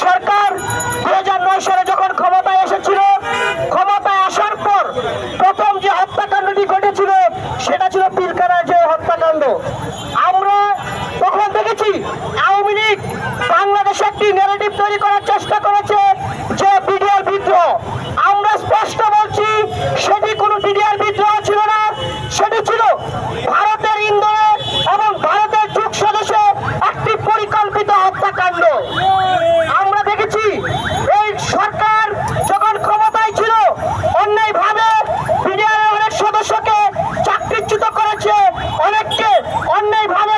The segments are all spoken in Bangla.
সরকার দুই সালে যখন ক্ষমতায় এসেছিল, ক্ষমতায় আসার পর প্রথম যে হত্যাকাণ্ডটি ঘটেছিল, সেটা ছিল পিলকানার যে হত্যাকাণ্ড। আমরা তখন দেখেছি আওয়ামী লীগ বাংলাদেশে একটি নেগেটিভ তৈরি করার চেষ্টা করেছে যে বিডিআর বিদ্রোহ আমরা স্পষ্ট বলছি সেটি কোনো বিডিআর বিদ্রোহ ছিল না সেটি ছিল ভারতের ইন্ধনে এবং ভারতের যুগ সদস্য একটি পরিকল্পিত হত্যাকাণ্ড আমরা দেখেছি এই সরকার যখন ক্ষমতায় ছিল অন্যায়ভাবে বিডিআর অনেক সদস্যকে চাকরিচ্যুত করেছে। অনেককে অন্যায়ভাবে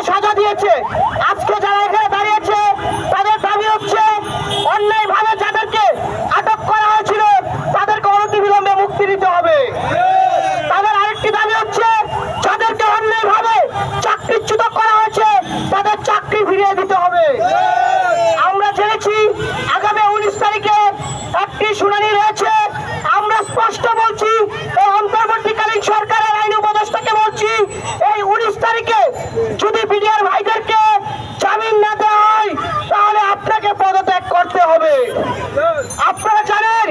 আপনারা জানেন,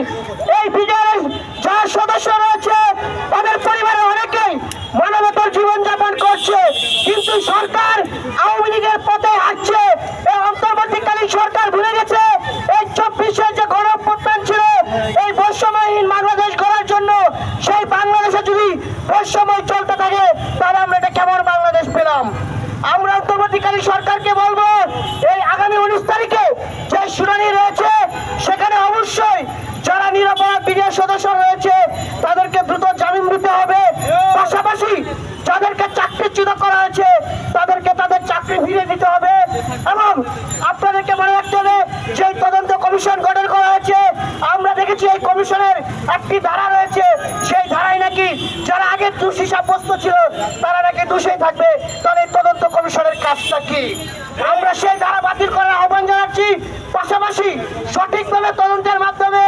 এই বিডিআর যারা সদস্য রয়েছে, তাদের পরিবারের অনেকেই মানবতার জীবনযাপন করছে, কিন্তু সরকার আওয়ামী লীগের পথে হাঁটছে, এই অন্তর্বর্তীকালীন সরকার ভুলে গেছে, এই চব্বিশের যে গণপ্রত্যান ছিল, এই বৈষম্যহীন বাংলাদেশ গড়ার জন্য, সেই বাংলাদেশে যদি বৈষম্য চলতে থাকে, তাহলে আমরা এটা কেমন বাংলাদেশ পেলাম? আমরা অন্তর্বর্তীকালীন সরকারকে বলব, এই আগামী উনিশ তারিখে যে শুনানি সদস্য রয়েছে, তাদেরকে দ্রুত জামিন দিতে হবে। পাশাপাশি যাদেরকে চাকরিচ্যুত করা হয়েছে, তাদেরকে তাদের চাকরি ফিরিয়ে দিতে হবে। এবং আপনাদেরকে মনে রাখতে হবে যে তদন্ত কমিশন গঠন করা হয়েছে, আমরা দেখেছি এই কমিশনের একটি ধারা রয়েছে, সেই ধারায় নাকি যারা আগে দোষী সাব্যস্ত ছিল, তারা নাকি দোষী থাকবে। তাহলে তদন্ত কমিশনের কাজটা কি? আমরা সেই ধারা বাতিল করার আহ্বান জানাচ্ছি। পাশাপাশি সঠিকভাবে তদন্তের মাধ্যমে